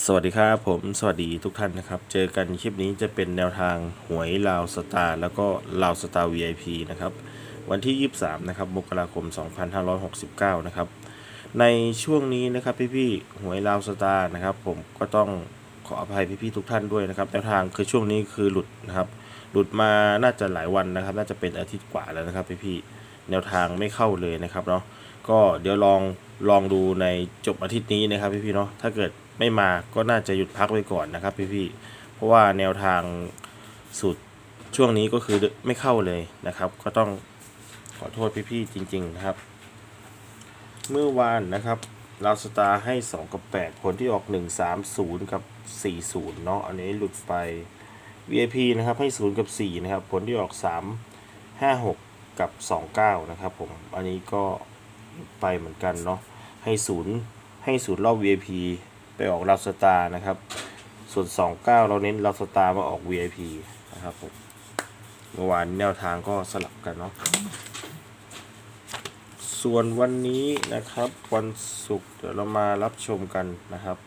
สวัสดีครับผมสวัสดีทุกท่านนะครับ เจอกันคลิปนี้จะเป็นแนวทางหวยลาวสตาร์แล้วก็ลาวสตาร์ VIP นะครับวันที่ 23 นะครับมกราคม 2569 นะครับ ในช่วงนี้นะครับพี่ๆหวยลาวสตาร์นะครับ ผมก็ต้องขออภัยพี่ๆทุกท่านด้วยนะครับแนวทางคือช่วงนี้คือหลุดนะครับ หลุดมาน่าจะหลายวันนะครับ น่าจะเป็นอาทิตย์กว่าแล้วนะครับพี่ๆ แนวทางไม่เข้าเลยนะครับเนาะก็เดี๋ยวลองลองดูในจบอาทิตย์นี้นะครับพี่ๆเนาะถ้าเกิดไม่มาก็น่าจะหยุดพักไว้ก่อนนะครับพี่ๆเพราะว่าแนวทางสุดช่วงนี้ก็คือไม่เข้าเลยนะครับ ก็ต้องขอโทษพี่ๆจริง ๆนะครับ เมื่อวานนะครับเราสตาร์ให้ 2 กับ 8 ผลที่ออก 1 3 0 กับ 40 เนาะอันนี้หลุดไป VIP นะครับให้ 0 กับ 4 นะครับ ผลที่ออก 3 5 6 กับ 29 นะครับผม อันนี้ก็ไปเหมือนกันเนาะ ให้0ให้0รอบ VIP ไปออกเราสตาร์นะครับ ส่วน 29 เราเน้นเราสตาร์มาออก VIP นะครับผม เมื่อวานแนวทางก็สลับกันเนาะ ส่วนวันนี้นะครับวันศุกร์เดี๋ยวเรามารับชมกันนะครับ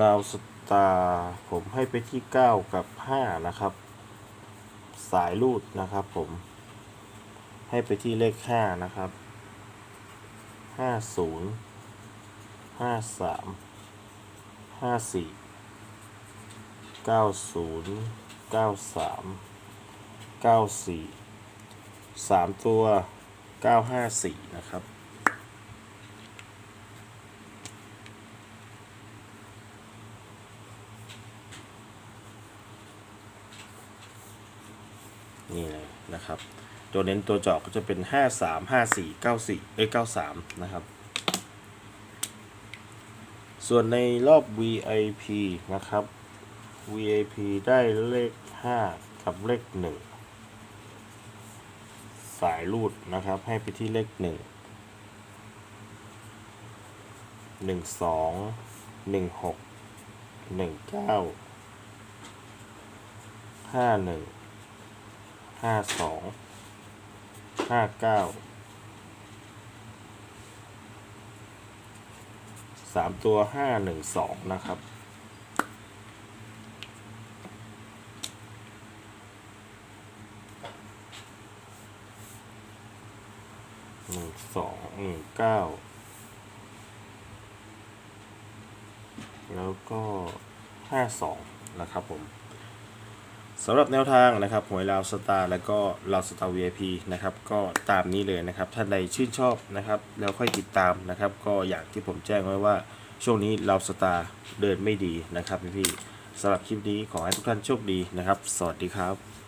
ลาวส ตาผมให้ไปที่ 9 กับ 5 นะครับ สายรูดนะครับผม ให้ไปที่เลข 5 นะครับ 50 53 54 90 93เก้าสี่สามตัวเก้าห้าสี่นะครับ นี่เลยนะครับ ตัวเน้นตัวเจาะก็จะเป็นห้าสามห้าสี่เก้าสี่เอ้ยเก้าสามนะครับ ส่วนในรอบ VIP นะครับ VIP ได้เลข 5 กับเลข 1 สายรูดนะครับ ให้ไปที่เลข 1 1 2 1 6 1 9 5 1 5 2 5 9สามตัวห้าหนึ่งสองนะครับ หนึ่งสองหนึ่งเก้าแล้วก็ห้าสองนะครับผม สำหรับแนวทางนะครับหวยลาวสตาร์แล้วก็ลาวสตาร์ VIP นะครับก็ตามนี้เลยนะครับท่านใดชื่นชอบนะครับแล้วค่อยติดตามนะครับ ก็อย่างที่ผมแจ้งไว้ว่าช่วงนี้ลาวสตาร์เดินไม่ดีนะครับพี่ๆสำหรับคลิปนี้ขอให้ทุกท่านโชคดีนะครับ สวัสดีครับ